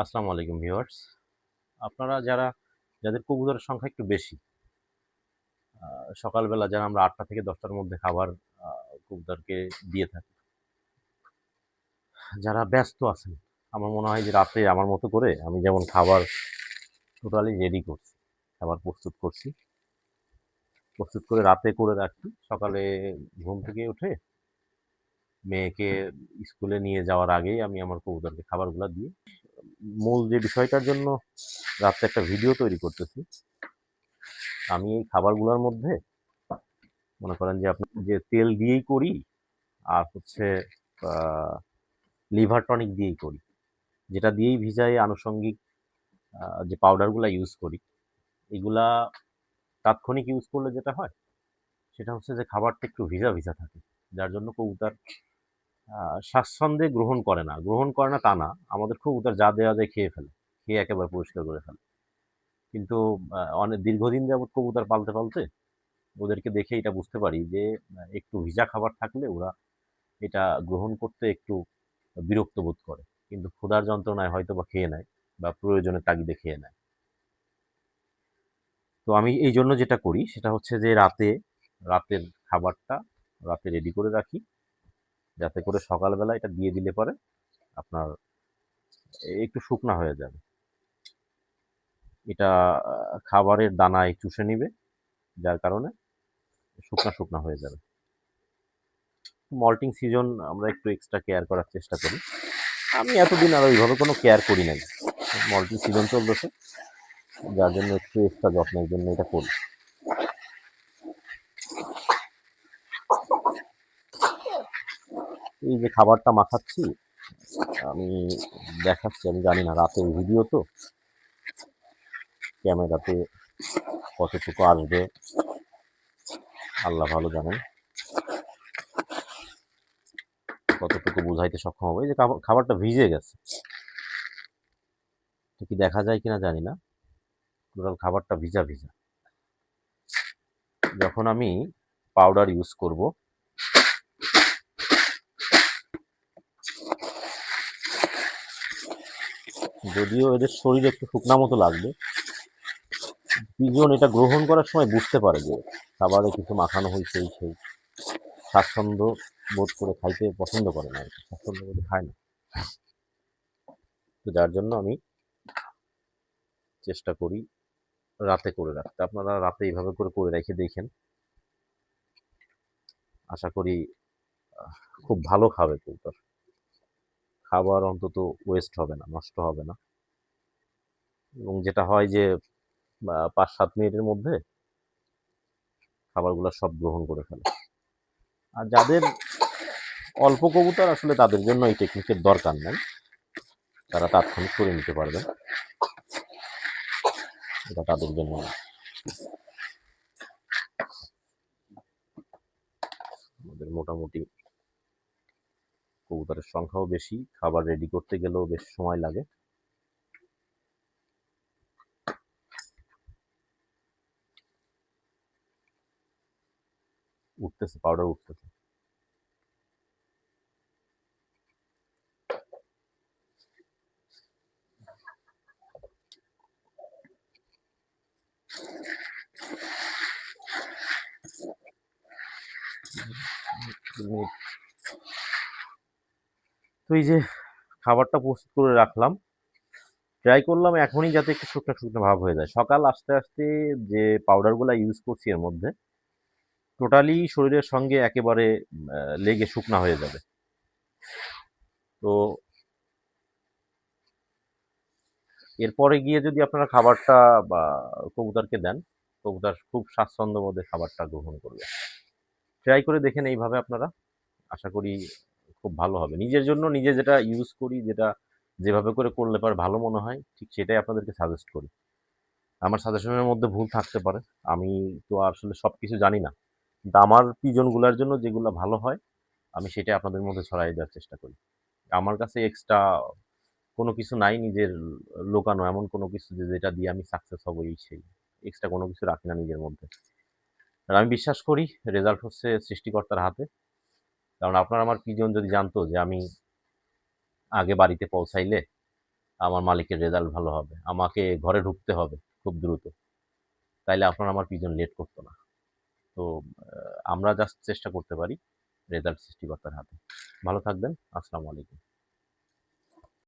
আসসালামু আলাইকুম ভিউয়ার্স। আপনারা যারা, যাদের কবুতরের সংখ্যা একটু বেশি সকালবেলা যারা আমরা আটটা থেকে দশটার মধ্যে খাবার কবুতরকে দিয়ে থাকি, যারা ব্যস্ত আছেন, আমার মনে হয় যে রাতে আমার মতো করে আমি যেমন খাবার টোটালি রেডি করছি, খাবার প্রস্তুত করছি, প্রস্তুত করে রাতে করে রাখি, সকালে ঘুম থেকে উঠে মেয়েকে স্কুলে নিয়ে যাওয়ার আগেই আমি আমার কবুতরকে খাবারগুলো দিই মূল যে বিষয়টার জন্য রাত্রে একটা ভিডিও তৈরি করতেছি, আমি এই খাবারগুলোর মধ্যে মনে করেন যে আপনি যে তেল দিয়েই করি আর হচ্ছে লিভার টনিক দিয়েই করি। যেটা দিয়েই ভিজাই আনুষঙ্গিক যে পাউডারগুলো ইউজ করি, এগুলা তাৎক্ষণিক ইউজ করলে যেটা হয়, সেটা হচ্ছে যে খাবারটা একটু ভিজা ভিজা থাকে, যার জন্য কবুতর স্বাচ্ছন্দ্যে গ্রহণ করে না। গ্রহণ করে না তা না। আমাদের কবুতর যা দেওয়া যায় খেয়ে ফেলে। খেয়ে একেবারে পরিষ্কার করে ফেলে। কিন্তু অনেক দীর্ঘদিন যাবত কবুতর পালতে পালতে ওদেরকে দেখে এটা বুঝতে পারি যে একটু ভিজা খাবার থাকলে ওরা এটা গ্রহণ করতে একটু বিরক্ত বোধ করে। কিন্তু ক্ষুধার যন্ত্রণায় হয়তো বা খেয়ে নেয় বা প্রয়োজনের তাগিদে খেয়ে নেয়। তো আমি এই জন্য যেটা করি সেটা হচ্ছে যে, রাতে, রাতের খাবারটা রাতে রেডি করে রাখি। যাতে করে সকালবেলা এটা দিয়ে দিলে পরে আপনার একটু শুকনা হয়ে যাবে। এটা খাবারের দানায় চুষে নিবে, যার কারণে শুকনা শুকনা হয়ে যাবে। মল্টিং সিজন আমরা একটু এক্সট্রা কেয়ার করার চেষ্টা করি। আমি এতদিন আর ওইভাবে কোনো কেয়ার করি নাই। মল্টিং সিজন চলতেছে। যার জন্য একটু এক্সট্রা যত্নের জন্য এটা করি। এই যে খাবারটা মাখাচ্ছি, আমি দেখাচ্ছি, আমি জানি না রাতের ভিডিও তো। ক্যামেরাতে কতটুকু আসবে, আল্লাহ ভালো জানেন। কতটুকু বুঝাইতে সক্ষম হবে? এই যে খাবার- খাবারটা ভিজে গেছে। কি দেখা যায় কিনা জানি না। টোটাল খাবারটা ভিজা ভিজা। যখন আমি পাউডার ইউজ করব যদিও এদের শরীর একটু শুকনা মতো লাগবে। পিজন এটা গ্রহণ করার সময় বুঝতে পারে যে খাবারে কিছু মাখানো হয়েছে এই সেই। স্বাচ্ছন্দ্য বোধ করে খাইতে পছন্দ করে না স্বাচ্ছন্দ্য বোধে খায় না। তো যার জন্য আমি চেষ্টা করি রাতে করে রাখতে। আপনারা রাতে এইভাবে করে করে রেখে দেখেন। আশা করি খুব ভালো খাবে কবুতর খাবার অন্তত ওয়েস্ট হবে না, নষ্ট হবে না। এবং যেটা হয় যে পাঁচ সাত মিনিটের মধ্যে খাবারগুলো সব গ্রহণ করে ফেলে। আর যাদের অল্প কবুতর, আসলে তাদের জন্য এই টেকনিকের দরকার নেই। তারা তাৎক্ষণিক করে নিতে পারবে। এটা তাদের জন্য। আমাদের মোটামুটি কবুতরের সংখ্যাও বেশি খাবার রেডি করতে গেলেও বেশ সময় লাগে উঠতেছে পাউডার উঠতেছে মিনিট। এই যে খাবারটা প্রস্তুত করে রাখলাম ট্রাই করলাম এখনই যাতে একটু শুকনো শুকনো ভাব হয়ে যায়। সকাল আস্তে আস্তে যে পাউডারগুলো ইউজ করছি এর মধ্যে টোটালি শরীরের সঙ্গে একেবারে লেগে শুকনা হয়ে যাবে। তো এরপরে গিয়ে যদি আপনারা খাবারটা বা কবুতরকে দেন, কবুতর খুব স্বাচ্ছন্দ্য বোধে খাবারটা গ্রহণ করবে। ট্রাই করে দেখেন এইভাবে আপনারা, আশা করি খুব ভালো হবে। নিজের জন্য নিজে যেটা ইউজ করি, যেটা যেভাবে করে করলে পারে ভালো মনে হয়, ঠিক সেটাই আপনাদেরকে সাজেস্ট করি। আমার সাজেশনের মধ্যে ভুল থাকতে পারে। আমি তো আসলে সব কিছু জানি না। কিন্তু আমার পিজনগুলোর জন্য যেগুলো ভালো হয়, আমি সেটাই আপনাদের মধ্যে ছড়াই দেওয়ার চেষ্টা করি। আমার কাছে এক্সট্রা কোনো কিছু নাই নিজের লোকানো, এমন কোনো কিছু যে যেটা দিয়ে আমি সাকসেস হব এই সেই। এক্সট্রা কোনো কিছু রাখি না নিজের মধ্যে। আর আমি বিশ্বাস করি রেজাল্ট হচ্ছে সৃষ্টিকর্তার হাতে। কারণ আপনার আমার পিজন যদি জানতো যে আমি আগে বাড়িতে পৌঁছাইলে আমার মালিকের রেজাল্ট ভালো হবে, আমাকে ঘরে ঢুকতে হবে খুব দ্রুত, তাইলে আপনার আমার পিজন লেট করতো না। তো আমরা জাস্ট চেষ্টা করতে পারি রেজাল্ট সৃষ্টিকর্তার হাতে। ভালো থাকবেন, আসসালামু আলাইকুম।